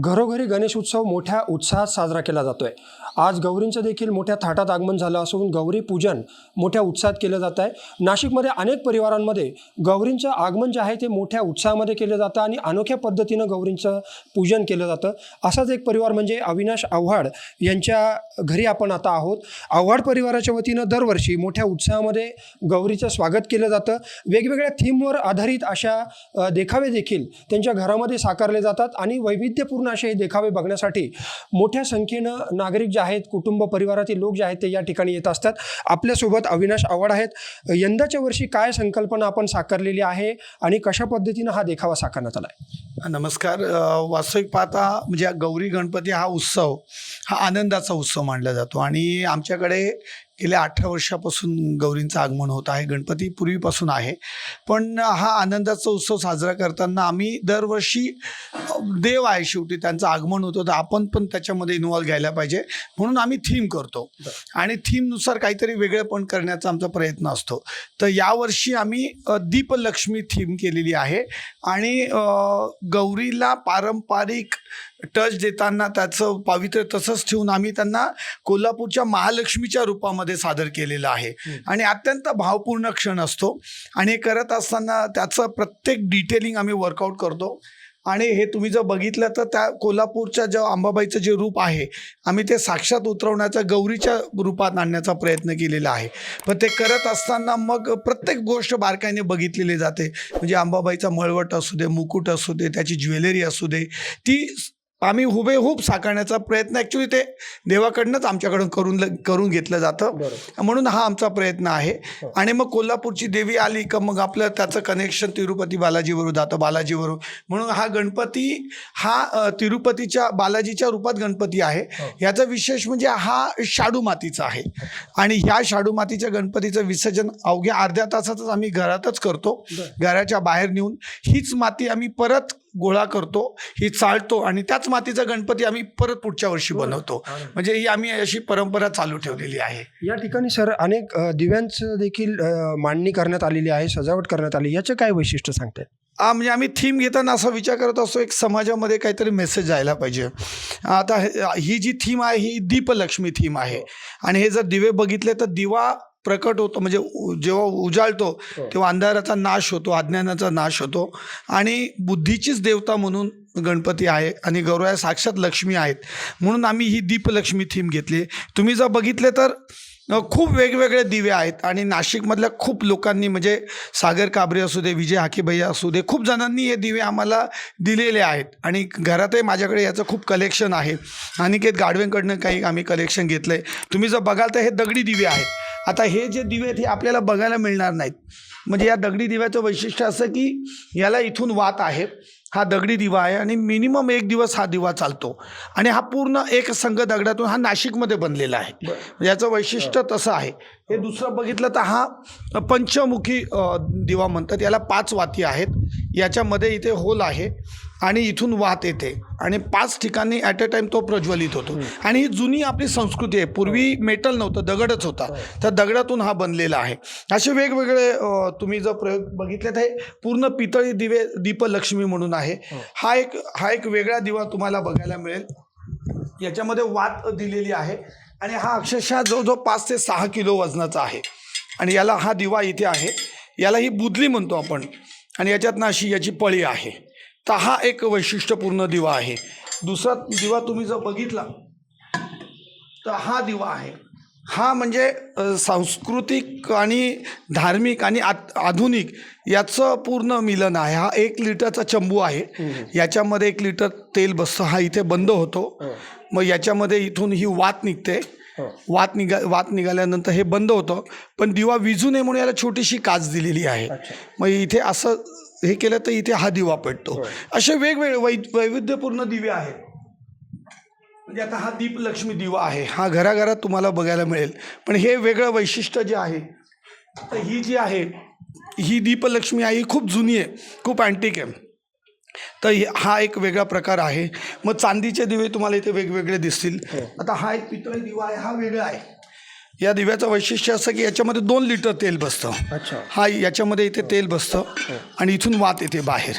घरोघरी गणेश उत्सव मोठ्या उत्साहात साजरा केला जातोय. आज गौरींचं देखील मोठ्या थाटात आगमन झालं असून गौरी पूजन मोठ्या उत्साहात केलं जात आहे. नाशिकमध्ये अनेक परिवारांमध्ये गौरींचं आगमन जे आहे ते मोठ्या उत्साहामध्ये केलं जातं आणि अनोख्या पद्धतीनं गौरींचं पूजन केलं जातं. असाच एक परिवार म्हणजे अविनाश आव्हाड यांच्या घरी आपण आता आहोत. आव्हाड परिवाराच्या वतीनं दरवर्षी मोठ्या उत्साहामध्ये गौरीचं स्वागत केलं जातं. वेगवेगळ्या थीमवर आधारित अशा देखावे देखील त्यांच्या घरामध्ये साकारले जातात आणि वैविध्यपूर्ण असे हे देखावे बघण्यासाठी मोठ्या संख्येनं नागरिक जे आहेत कुटुंब परिवारातील लोक जे आहेत ते या ठिकाणी येत असतात. आपल्यासोबत अविनाश आव्हाड आहेत. यंदाच्या वर्षी काय संकल्पना आपण साकारलेली आहे आणि कशा पद्धतीनं हा देखावा साकारण्यात आला आहे नमस्कार वास्तविक पाहता म्हणजे गौरी गणपती हा उत्सव हा आनंदाचा उत्सव मानला जातो. आणि आमच्याकडे गेल्या अठरा वर्षापासून गौरींचं आगमन होत आहे गणपती पूर्वीपासून आहे. पण हा आनंदाचा उत्सव साजरा करताना आम्ही दरवर्षी देव आहे शेवटी त्यांचं आगमन होतं तर आपण पण त्याच्यामध्ये इन्व्हॉल्व घ्यायला पाहिजे. म्हणून आम्ही थीम करतो. आणि थीमनुसार काहीतरी वेगळं पण करण्याचा आमचा प्रयत्न असतो. तर यावर्षी आम्ही दीपलक्ष्मी थीम केलेली आहे. आणि गौरीला पारंपरिक टच देताना त्याचं पावित्र्य तसंच ठेवून आम्ही त्यांना कोल्हापूरच्या महालक्ष्मीच्या रूपामध्ये सादर केलेलं आहे. आणि अत्यंत भावपूर्ण क्षण असतो. आणि हे करत असताना त्याचं प्रत्येक डिटेलिंग आम्ही वर्कआउट करतो. आणि हे तुम्ही जर बघितलं तर त्या कोल्हापूरच्या ज्या अंबाबाईचं जे रूप आहे आम्ही ते साक्षात उतरवण्याचा गौरीच्या रूपात आणण्याचा प्रयत्न केलेला आहे. पण ते करत असताना मग प्रत्येक गोष्ट बारकाईने बघितलेली जाते. म्हणजे अंबाबाईचा मळवट असू दे मुकुट असू दे त्याची ज्वेलरी असू दे ती आम्ही हुबेहूब साकारण्याचा प्रयत्न ॲक्च्युली ते देवाकडनंच आमच्याकडून करून ल- करून घेतलं जातं. म्हणून हा आमचा प्रयत्न आहे. हो. आणि मग कोल्हापूरची देवी आली का मग आपलं त्याचं कनेक्शन तिरुपती बालाजीवरून जातं बालाजीवरून. म्हणून हा गणपती हा तिरुपतीच्या बालाजीच्या रूपात गणपती आहे. हो. याचा विशेष म्हणजे हा शाडू मातीचा आहे. आणि ह्या शाडू मातीच्या गणपतीचं विसर्जन अवघ्या अर्ध्या तासातच आम्ही घरातच करतो. घराच्या बाहेर नेऊन हीच माती आम्ही परत गोळा करतो ही चालतो आणि त्याच मातीचा गणपती आम्ही परत पुढच्या वर्षी बनवतो. म्हणजे ही आम्ही अशी परंपरा चालू ठेवलेली आहे. या ठिकाणी सर अनेक दिव्यांचं देखील मांडणी करण्यात आलेली आहे सजावट करण्यात आली. याचं काय वैशिष्ट्य सांगताय? हा म्हणजे आम्ही थीम घेताना असा विचार करत असतो एक समाजामध्ये काहीतरी मेसेज जायला पाहिजे. आता हे- ही जी थीम आहे ही दीपलक्ष्मी थीम आहे. आणि हे जर दिवे बघितले तर दिवा प्रकट होतो म्हणजे जेव्हा उजाळतो तेव्हा अंधाराचा नाश होतो अज्ञानाचा नाश होतो. आणि बुद्धीचीच देवता म्हणून गणपती आहे आणि गौरव साक्षात लक्ष्मी आहेत. म्हणून आम्ही ही दीपलक्ष्मी थीम घेतली. तुम्ही जर बघितले तर खूप वेगवेगळे दिवे आहेत आणि नाशिकमधल्या खूप लोकांनी म्हणजे सागर काबरे असू दे विजय हाकेभैया असू दे खूप जणांनी हे दिवे आम्हाला दिलेले आहेत. आणि घरातही माझ्याकडे याचं खूप कलेक्शन आहे. अनिकेत गाडवेंकडनं काही आम्ही कलेक्शन घेतलं आहे तुम्ही जर बघाल तर हे दगडी दिवे आहेत. आता हे जे दिवे आहेत हे आपल्याला बघायला मिळणार नाहीत. म्हणजे या दगडी दिव्याचं वैशिष्ट्य असं की याला इथून वात आहे. हा दगडी दिवा आहे आणि मिनिमम एक दिवस हा दिवा चालतो. आणि हा पूर्ण एक संघ दगडातून हा नाशिकमध्ये बनलेला आहे. याचं वैशिष्ट्य तसं आहे. हे दुसरं बघितलं तर हा पंचमुखी दिवा म्हणतात. याला पाच वाती आहेत. याच्यामध्ये इथे होल आहे. आणि इथून वात येते. आणि पाच ठिकाणी ॲट अ टाइम तो प्रज्वलित होतो. आणि ही जुनी आपली संस्कृती आहे. पूर्वी मेटल नव्हतं दगडच होता. तर दगडातून हा बनलेला आहे. असे वेगवेगळे तुम्ही जर प्रयोग बघितले तर हे पूर्ण पितळी दिवे दीपलक्ष्मी म्हणून आहे. हा एक हा एक वेगळा दिवा तुम्हाला बघायला मिळेल. याच्यामध्ये वात दिलेली आहे. आणि हा अक्षरशः जवळजवळ पाच ते सहा किलो वजनाचा आहे. आणि याला हा दिवा इथे आहे. याला ही बुदली म्हणतो आपण. आणि याच्यातनं अशी याची पळी आहे. तर हा एक वैशिष्ट्यपूर्ण दिवा आहे. दुसरा दिवा तुम्ही जर बघितला तर हा दिवा आहे. हा म्हणजे सांस्कृतिक आणि धार्मिक आणि आत- आधुनिक याचं पूर्ण मिलन आहे. हा एक लिटरचा चंबू आहे. याच्यामध्ये एक लिटर तेल बसतं. हा इथे बंद होतो. मग याच्यामध्ये इथून ही वात निघते. वात निघा वात निघाल्यानंतर हे बंद होतं. पण दिवा विझू नये म्हणून याला छोटीशी काच दिलेली आहे. मग इथे असं हे केलं तर इथे हा दिवा पेटतो असे वेगवेगळे वै वैविध्यपूर्ण दिवे आहेत. म्हणजे आता हा दीपलक्ष्मी दिवा आहे. हा घराघरात तुम्हाला बघायला मिळेल. पण हे वेगळं वैशिष्ट्य जे आहे तर ही जी आहे ही दीपलक्ष्मी आहे ही खूप जुनी आहे खूप अँटिक आहे. तर हे- हा एक वेगळा प्रकार आहे. मग चांदीचे दिवे तुम्हाला इथे वेगवेगळे दिसतील. आता हा एक पितळी दिवा आहे हा वेगळा आहे. या दिव्याचं वैशिष्ट्य असं की याच्यामध्ये दोन लिटर तेल बसतं. अच्छा. हा याच्यामध्ये इथे तेल बसतं आणि इथून वात येते बाहेर.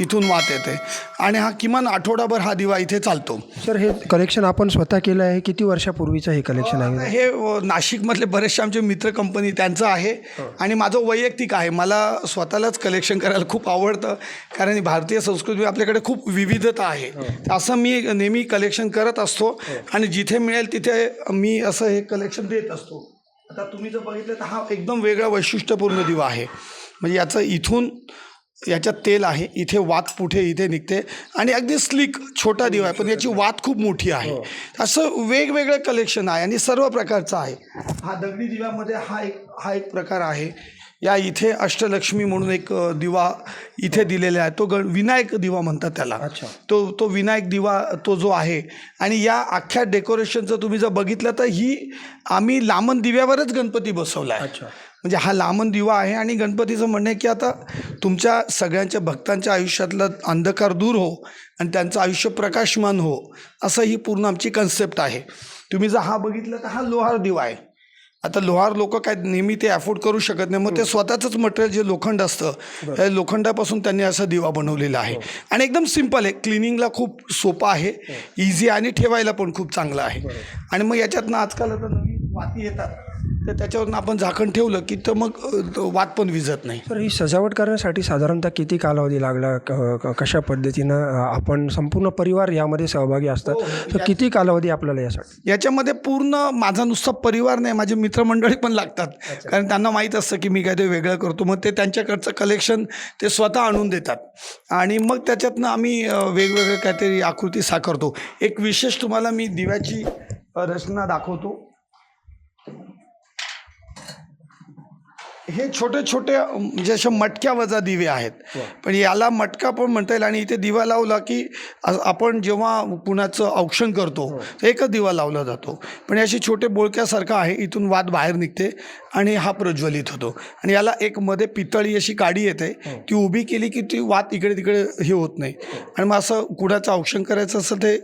इथून वात येते. आणि हा किमान आठवडाभर हा दिवा इथे चालतो. सर हे कलेक्शन आपण स्वतः केलं आहे. किती वर्षापूर्वीचं हे कलेक्शन आहे? हे नाशिकमधले बरेचसे आमचे मित्र कंपनी त्यांचं आहे. आणि माझं वैयक्तिक आहे. मला स्वतःलाच कलेक्शन करायला खूप आवडतं. कारण भारतीय संस्कृती आपल्याकडे खूप विविधता आहे. असं मी नेहमी कलेक्शन करत असतो. आणि जिथे मिळेल तिथे मी असं हे कलेक्शन देत असतो. आता तुम्ही जर बघितलं तर हा एकदम वेगळा वैशिष्ट्यपूर्ण दिवा आहे. म्हणजे याचं इथून याच्यात तेल आहे इथे वात पुठे इथे निघते आणि अगदी स्लिक छोटा दिवा आहे पण याची वात खूप मोठी आहे. असं वेगवेगळं कलेक्शन आहे आणि सर्व प्रकारचं आहे. हा दगडी दिव्यामध्ये हा एक हा एक प्रकार आहे. या इथे अष्टलक्ष्मी म्हणून एक दिवा इथे दिलेला आहे. तो गण विनायक दिवा म्हणतात त्याला. अच्छा. तो तो विनायक दिवा तो जो आहे आणि या अख्ख्या डेकोरेशनचं तुम्ही जर बघितलं तर ही आम्ही लांबन दिव्यावरच गणपती बसवला आहे. म्हणजे हा लांबन दिवा आहे आणि गणपतीचं म्हणणं आहे की आता तुमच्या सगळ्यांच्या भक्तांच्या आयुष्यातलं अंधकार दूर हो आणि त्यांचं आयुष्य प्रकाशमान हो असं ही पूर्ण आमची कन्सेप्ट आहे. तुम्ही जर हा बघितलं तर हा लोहार दिवा आहे. आता लोहार लोक काय नेहमी ते अफोर्ड करू शकत नाही. मग ते स्वतःचंच मटेरियल जे लोखंड असतं त्या लोखंडापासून त्यांनी असा दिवा बनवलेला आहे. आणि एकदम सिंपल आहे. क्लिनिंगला खूप सोपा आहे. इझी आणि ठेवायला पण खूप चांगला आहे. आणि मग याच्यातनं आजकाल आता नवीन वाती येतात. तर त्याच्यावरून आपण झाकण ठेवलं की तर मग वात पण विजत नाही. सर ही सजावट करण्यासाठी साधारणतः किती कालावधी लागला? क- कशा पद्धतीनं आपण संपूर्ण परिवार यामध्ये सहभागी असतात? तर किती कालावधी आपल्याला यासाठी? याच्यामध्ये पूर्ण माझा नुसता परिवार नाही माझे मित्रमंडळी पण लागतात. कारण त्यांना माहीत असतं की मी काय ते वेगळं करतो. मग ते त्यांच्याकडचं कलेक्शन ते स्वतः आणून देतात. आणि मग त्याच्यातनं आम्ही अ, वेगवेगळे काहीतरी आकृती साकारतो. एक विशेष तुम्हाला मी दिव्याची रचना दाखवतो. हे छोटे छोटे म्हणजे अशा मटक्या वजा दिवे आहेत. पण याला मटका पण म्हणता येईल आणि इथे दिवा लावला की आपण जेव्हा कुणाचं औक्षण करतो तर एकच दिवा लावला जातो. पण अशी छोटे बोळक्यासारखं आहे इथून वाद बाहेर निघते. आणि हा प्रज्वलित होतो. आणि याला एक मध्ये पितळी अशी काडी येते ती उभी केली की ती वात इकडे तिकडे हे होत नाही. आणि मग असं कुणाचं औक्षण करायचं असं ते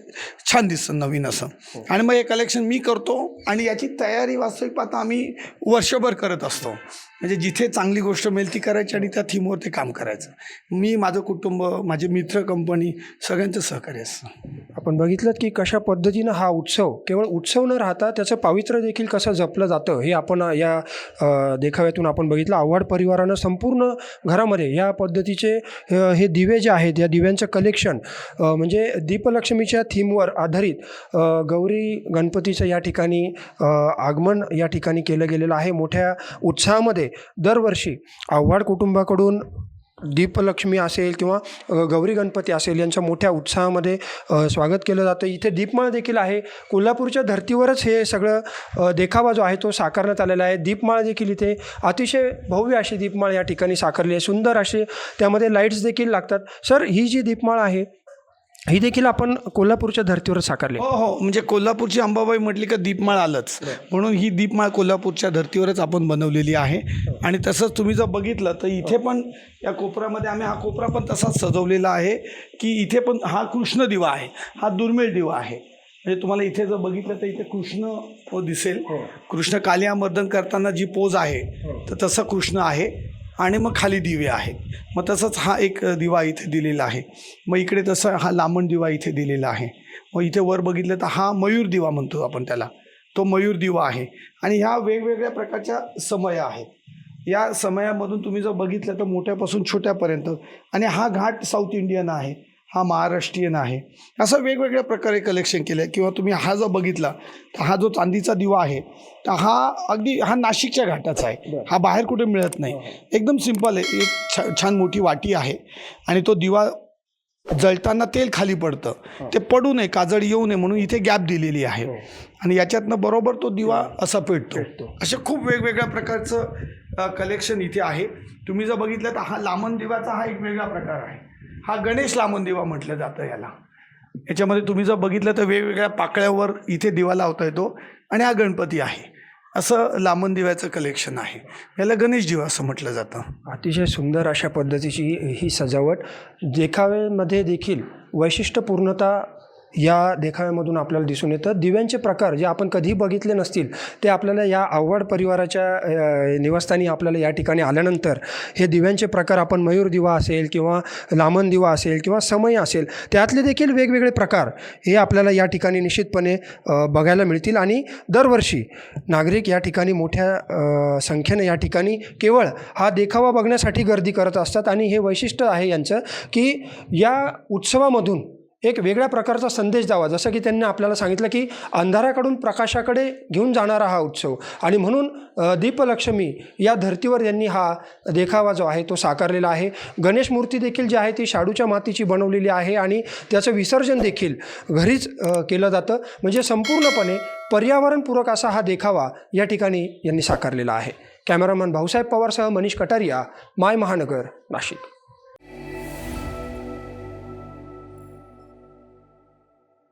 छान दिसतं नवीन असं. आणि मग हे कलेक्शन मी करतो आणि याची तयारी वास्तविक पाहता आम्ही वर्षभर करत असतो. म्हणजे जिथे चांगली गोष्ट मिळेल ती करायची आणि त्या थीमवर ते काम करायचं. मी माझं कुटुंब माझे मित्र कंपनी सगळ्यांचं सहकार्य असतं. आपण बघितलं की कशा पद्धतीनं हा उत्सव केवळ उत्सव न राहता त्याचं पावित्र्य देखील कसं जपलं जातं हे आपण या देखाव्यातून आपण बघितलं आव्हाड परिवारानं संपूर्ण घरामध्ये या पद्धतीचे हे दिवे जे आहेत या दिव्यांचं कलेक्शन म्हणजे दीपलक्ष्मीच्या थीमवर आधारित गौरी गणपतीचं या ठिकाणी आगमन या ठिकाणी केलं गेलेलं आहे. मोठ्या उत्साहामध्ये दरवर्षी आव्हाड कुटुंबाकडून दीपलक्ष्मी असेल किंवा गौरी गणपती असेल यांच्या मोठ्या उत्साहामध्ये स्वागत केलं जातं. इथे दीपमाळ देखील आहे. कोल्हापूरच्या धर्तीवरच हे सगळं देखावा जो आहे तो साकारण्यात आलेला आहे. दीपमाळ देखील इथे अतिशय भव्य अशी दीपमाळ या ठिकाणी साकारली आहे. सुंदर असे त्यामध्ये लाईट्स देखील लागतात. सर ही जी दीपमाळ आहे ही देखील आपण कोल्हापूरच्या धर्तीवर साकारली. हो हो. म्हणजे कोल्हापूरची अंबाबाई म्हटली का दीपमाळ आलंच. म्हणून ही दीपमाळ कोल्हापूरच्या धर्तीवरच आपण बनवलेली आहे. आणि तसंच तुम्ही जर बघितलं तर इथे पण या कोपऱ्यामध्ये आम्ही हा कोपरा पण तसाच सजवलेला आहे की इथे पण हा कृष्ण दिवा आहे. हा दुर्मिळ दिवा आहे. म्हणजे तुम्हाला इथे जर बघितलं तर इथे कृष्ण दिसेल. कृष्ण कालियामर्दन करताना जी पोज आहे तर तसं कृष्ण आहे. आणि मग खाली दिवे आहेत. मग तसंच हा एक दिवा इथे दिलेला आहे. मग इकडे तसं हा लांबण दिवा इथे दिलेला आहे. मग इथे वर बघितलं तर हा मयूर दिवा म्हणतो आपण त्याला. तो मयूर दिवा आहे. आणि ह्या वेगवेगळ्या प्रकारच्या समय आहेत. या समयामधून तुम्ही जर बघितलं तर मोठ्यापासून छोट्यापर्यंत. आणि हा घाट साऊथ इंडियन आहे. हा महाराष्ट्रीयन आहे. असं वेगवेगळ्या प्रकारे कलेक्शन केलं आहे किंवा तुम्ही हा जर बघितला तर हा जो चांदीचा दिवा आहे तर हा अगदी हा नाशिकच्या घाटाचा आहे. हा बाहेर कुठे मिळत नाही. एकदम सिंपल आहे. एक छा छान मोठी वाटी आहे आणि तो दिवा जळताना तेल खाली पडतं. ते पडू नये काजळ येऊ नये म्हणून इथे गॅप दिलेली आहे. आणि याच्यातनं बरोबर तो दिवा असा पेटतो. असे खूप वेगवेगळ्या प्रकारचं कलेक्शन इथे आहे. तुम्ही जर बघितलं तर हा लामण दिवाचा हा एक वेगळा प्रकार आहे. हा गणेश लांबून दिवा म्हटलं जातं याला. याच्यामध्ये तुम्ही जर बघितलं तर वेगवेगळ्या पाकळ्यावर इथे दिवा लावता येतो आणि हा गणपती आहे. असं लांबून दिव्याचं कलेक्शन आहे. याला गणेश दिवा असं म्हटलं जातं. अतिशय सुंदर अशा पद्धतीची ही सजावट. देखाव्यामध्ये देखील वैशिष्ट्यपूर्णता या देखाव्यामधून आपल्याला दिसून येतं. दिव्यांचे प्रकार जे आपण कधी बघितले नसतील ते आपल्याला या आव्हाड परिवाराच्या निवासस्थानी आपल्याला या ठिकाणी आल्यानंतर हे दिव्यांचे प्रकार आपण मयूर दिवा असेल किंवा लामण दिवा असेल किंवा समय असेल त्यातले देखील वेगवेगळे प्रकार हे आपल्याला या ठिकाणी निश्चितपणे बघायला मिळतील. आणि दरवर्षी नागरिक या ठिकाणी मोठ्या संख्येनं संख्येने या ठिकाणी केवळ हा देखावा बघण्यासाठी गर्दी करत असतात. आणि हे वैशिष्ट्य आहे यांचं की या उत्सवामधून एक वेगळ्या प्रकारचा संदेश द्यावा. जसं की त्यांनी आपल्याला सांगितलं की अंधाराकडून प्रकाशाकडे घेऊन जाणारा हा उत्सव. आणि म्हणून दीपलक्ष्मी या धर्तीवर यांनी हा देखावा जो आहे तो साकारलेला आहे. गणेश मूर्ती देखील जी आहे ती शाडूच्या मातीची बनवलेली आहे आणि त्याचं विसर्जन देखील घरीच केलं जातं. म्हणजे संपूर्णपणे पर्यावरणपूरक असा हा देखावा या ठिकाणी यांनी साकारलेला आहे. कॅमेरामन भाऊसाहेब पवारसह मनीष कटारिया माय महानगर नाशिक.